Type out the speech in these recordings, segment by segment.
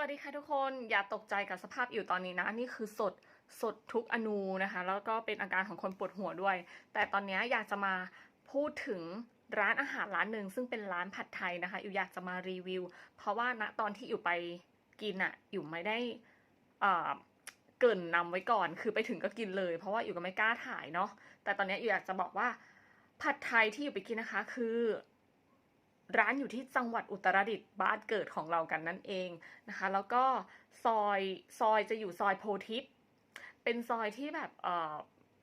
วัสดีค่ะทุกคนอย่าตกใจกับสภาพอยู่ตอนนี้นะ นี่คือสดสดทุกอนูนะคะ แล้วก็เป็นอาการของคนปวดหัวด้วย แต่ตอนนี้อยากจะมาพูดถึงร้านอาหารร้านหนึ่งซึ่งเป็นร้านผัดไทยนะคะอยู่อยากจะมารีวิว เพราะว่าณตอนที่อยู่ไปกินอะอยู่ไม่ได้เกินนำไว้ก่อน คือไปถึงก็กินเลย เพราะว่าอยู่ก็ไม่กล้าถ่ายเนาะแต่ตอนนี้อยู่อยากจะบอกว่าผัดไทยที่อยู่ไปกินนะคะ คือ ร้านอยู่ที่จังหวัดอุตรดิตถ์บ้านเกิดของเรากันนั่นเองนะคะ แล้วก็ซอยซอยจะอยู่ซอยโพธิพย์เป็นซอยที่แบบเอ่อ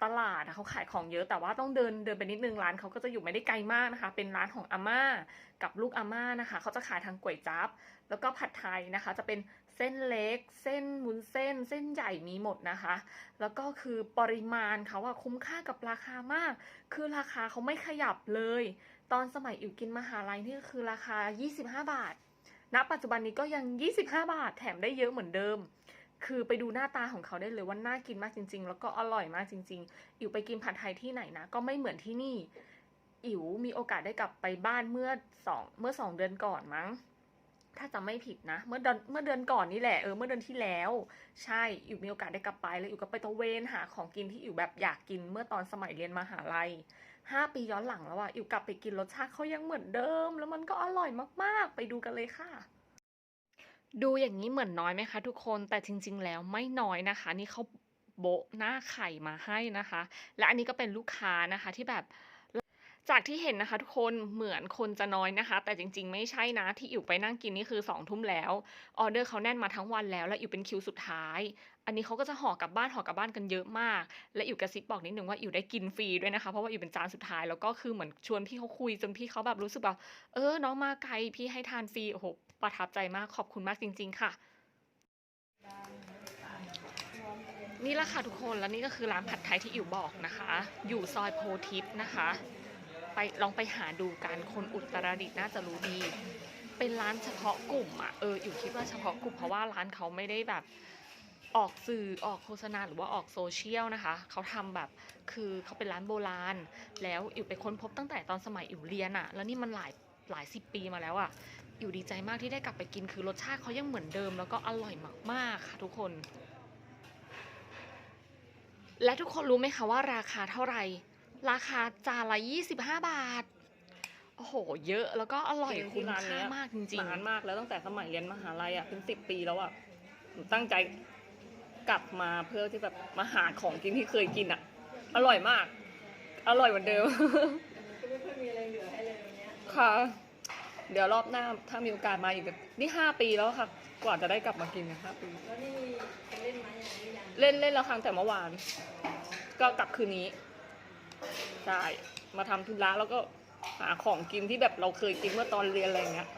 ตลาดเขาขายของเยอะแต่ว่าต้องเดินเดินไปนิดนึงร้านเขาก็จะอยู่ไม่ได้ไกลมากนะคะ เป็นร้านของอาม่ากับลูกอาม่านะคะ เขาจะขายทางก๋วยจั๊บแล้วก็ผัดไทยนะคะ จะเป็นเส้นเล็ก เส้นวุ้นเส้น เส้นใหญ่มีหมดนะคะ แล้วก็คือปริมาณเขาอะคุ้มค่ากับราคามาก คือราคาเขาไม่ขยับเลย ตอนสมัยอิ๋วกินมหาลัยนี่คือราคา 25 บาท ณ ปัจจุบันนี้ก็ยัง 25 บาท แถมได้เยอะเหมือนเดิม คือไปดูหน้าตาของเขาได้เลยว่าน่ากินมากจริง ๆ แล้วก็อร่อยมากจริง ๆ อิ๋วไปกินผัดไทยที่ไหนนะ ก็ไม่เหมือนที่นี่ อิ๋วมีโอกาสได้กลับไปบ้านเมื่อสองเมื่อสองเดือนก่อนมั้ง ถ้าจำไม่ผิดนะ เมื่อเดือนเมื่อเดือนก่อนนี่แหละ เออ เมื่อเดือนที่แล้ว ใช่ อิ๋วมีโอกาสได้กลับไป แล้วอิ๋วก็ไปตะเวนหาของกินที่อิ๋วแบบอยากกินเมื่อตอนสมัยเรียนมหาลัย ห้าปีย้อนหลังแล้วอะอิวกลับไปกินรสชาติเขายังเหมือนเดิม แล้วมันก็อร่อยมากๆ ไปดูกันเลยค่ะ ดูอย่างนี้เหมือนน้อยไหมคะทุกคนแต่จริง ๆ แล้วไม่น้อยนะคะ นี่เขาโบะหน้าไข่มาให้นะคะ และอันนี้ก็เป็นลูกค้านะคะที่แบบ จากที่เห็นนะคะทุกคนเหมือนคนจะน้อยนะคะ แต่จริง ๆ ไม่ใช่นะที่อิ๋วไปนั่งกินนี่คือ2องทุ่มแล้วออเดอร์เขาแน่นมาทั้งวันแล้ว และอิ๋วเป็นคิวสุดท้าย อันนี้เขาก็จะห่อกลับบ้านห่อกลับบ้านกันเยอะมาก และอิ๋วกระซิบบอกนิดนึงว่าอิ๋วได้กินฟรีด้วยนะคะเพราะว่าอิ๋วเป็นจานสุดท้ายแล้วก็คือเหมือนชวนพี่เขาคุยจนพี่เขาแบบรู้สึกแบบเออน้องมาไกลพี่ให้ทานฟรีโอ้โหประทับใจมากขอบคุณมากจริง ๆ ค่ะนี่แหละค่ะทุกคน แล้วนี่ก็คือร้านผัดไทยที่อิ๋วบอกนะคะ อยู่ซอยโพธิพนะคะ ไปลองไปหาดูกันคนอุตรดิตถ์น่าจะรู้ดี เป็นร้านเฉพาะกลุ่มอะเอออิ๋วคิดว่าเฉพาะกลุ่มเพราะว่าร้านเขาไม่ได้แบบออกสื่อออกโฆษณาหรือว่าออกโซเชียลนะคะ เขาทำแบบคือเขาเป็นร้านโบราณ แล้วอิ๋วไปค้นพบตั้งแต่ตอนสมัยอิ๋วเรียนอะแล้วนี่มันหลายหลายสิบปีมาแล้วอะอิ๋วดีใจมากที่ได้กลับไปกินคือรสชาติเขายังเหมือนเดิม แล้วก็อร่อยมากๆค่ะทุกคน และทุกคนรู้ไหมคะว่าราคาเท่าไหร่ ราคาจานละ25 บาท โอ้โห เยอะแล้วก็อร่อยจริงๆคุ้มร้านเนี้ค่ายมากจริงนานมากแล้วตั้งแต่สมัยเรียนมหาลัยอะเป็นสิบปีแล้วอะหนูตั้งใจกลับมาเพื่อที่แบบมาหาของกินที่เคยกินอะ อร่อยมาก อร่อยเหมือนเดิมก็ไม่ค่อยมีอะไรเหลือให้เลยวันเนี้ยค่ะ เดี๋ยวรอบหน้าถ้ามีโอกาสมาอีกนี่ห้าปีแล้วค่ะ กว่าจะได้กลับมากินกันห้าปีแล้วนี่ไปเล่นไหมอย่างนี้ยังเล่นเล่นแล้วครั้งแต่เมื่อวาน ก็กลับคืนนี้ ใช่มาทำธุระแล้วก็หาของกินที่แบบเราเคยกินเมื่อตอนเรียนอะไรเงี้ย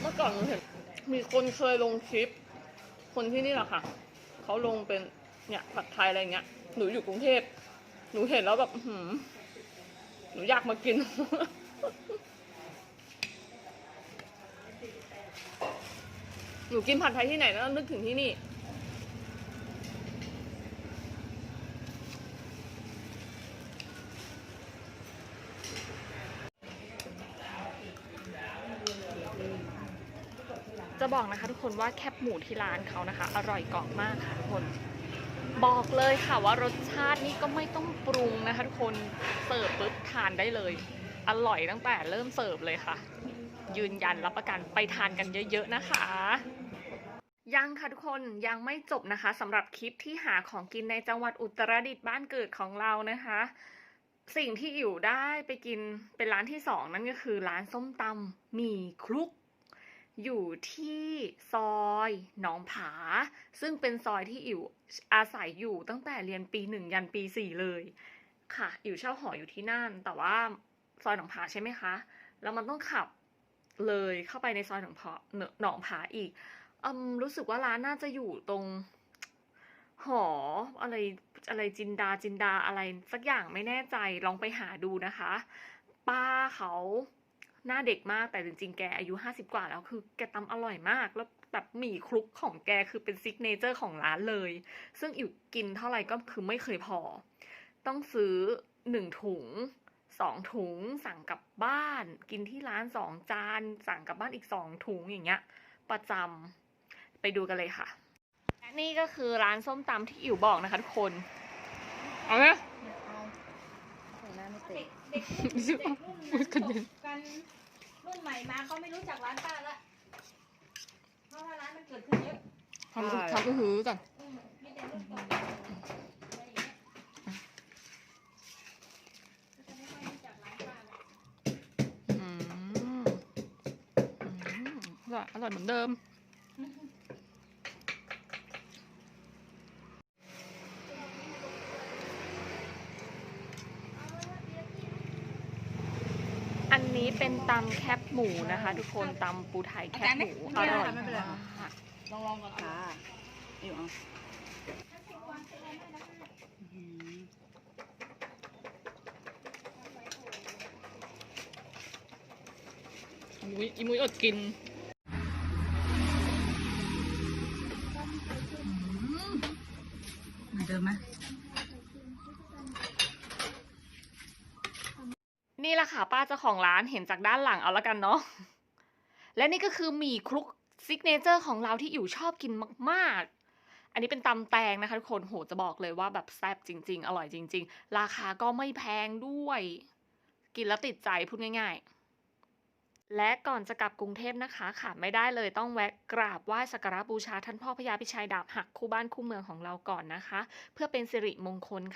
เมื่อก่อนหนูเห็นมีคนเคยลงคลิป คนที่นี่แหละค่ะเขาลงเป็นเนี่ยผัดไทยอะไรเงี้ยหนูอยู่กรุงเทพหนูเห็นแล้วแบบหือหนูอยากมากิน หนูกินผัดไทยที่ไหนแล้วนึกถึงที่นี่ จะบอกนะคะทุกคนว่าแคบหมูที่ร้านเขานะคะ อร่อยกรอบมากค่ะทุกคน บอกเลยค่ะว่ารสชาตินี่ก็ไม่ต้องปรุงนะคะทุกคนเสิร์ฟปุ๊บทานได้เลย อร่อยตั้งแต่เริ่มเสิร์ฟเลยค่ะ ยืนยันรับประกันไปทานกันเยอะๆนะคะ ยังค่ะทุกคนยังไม่จบนะคะสำหรับคลิปที่หาของกินในจังหวัดอุตรดิตถ์บ้านเกิดของเรานะคะ สิ่งที่อยู่ได้ไปกินเป็นร้านที่สองนั่นก็คือร้านส้มตำหมี่คลุกอยู่ที่ซอยหนองผา ซึ่งเป็นซอยที่อิ๋วอาศัยอยู่ตั้งแต่เรียนปีหนึ่งยันปีสี่เลย ค่ะอิ๋วเช่าหออยู่ที่นั่น แต่ว่าซอยหนองผาใช่ไหมคะ แล้วมันต้องขับ เลยเข้าไปในซอยหนองผาหนองผาอีกอืมรู้สึกว่าร้านน่าจะอยู่ตรง หออะไรอะไรจินดาจินดาอะไรสักอย่างไม่แน่ใจลองไปหาดูนะคะ ป้าเขาหน้าเด็กมากแต่จริงๆ แกอายุห้าสิบกว่าแล้วคือแกตำอร่อยมาก แล้วแบบหมี่คลุกของแกคือเป็นซิกเนเจอร์ของร้านเลย ซึ่งอิ๋วกินเท่าไหร่ก็คือไม่เคยพอ ต้องซื้อหนึ่งถุงสองถุงสั่งกลับบ้า นกินที่ร้านสองจาน สั่งกลับบ้านอีกสองถุงอย่างเงี้ย ประจำไปดูกันเลยค่ะและนี่ก็คือร้านส้มตำที่อิ๋วบอกนะคะทุกคน เอาไหมเอาของหน้าไม่เตะ เด็กเด็กรุ่นรุ่นกระเด็นกันรุ่นใหม่มาเขาไม่รู้จักร้านป้าละเพราะว่าร้านมันเกิดขึ้นเยอะทำทำก็หือก่อน อืมมีแต่รุ่นเก่าๆอะไรอย่างเงี้ยก็จะไม่ค่อยรู้จักร้านป้าละ อืมอืมอ ร่อย อร่อยเหมือนเดิม อันนี้เป็นตำแคบหมูนะคะ ทุกคนตำปูไทยแคบหมู อร่อยมากลองลองก่อนเอาค่ะอยู่เอาอื้อหือมุ้ยอีมุ้ยอดกินเหมือน เดิมไหมนี่แหละค่ะป้าเจ้าของร้านเห็นจากด้านหลังเอาละกันเนาะและนี่ก็คือหมี่คลุกซิกเนเจอร์ของเราที่อยู่ชอบกินมากๆ อันนี้เป็นตำแตงนะคะทุกคนโหจะบอกเลยว่าแบบแซ่บจริง ๆ อร่อยจริง ๆ ราคาก็ไม่แพงด้วย กินแล้วติดใจพูดง่าย ๆ และก่อนจะกลับกรุงเทพนะคะขาดไม่ได้เลยต้องแวะกราบไหว้สักการะบูชาท่านพ่อพญาพิชัยดาบหักคู่บ้านคู่เมืองของเราก่อนนะคะ เพื่อเป็นสิริมงคลค่ะ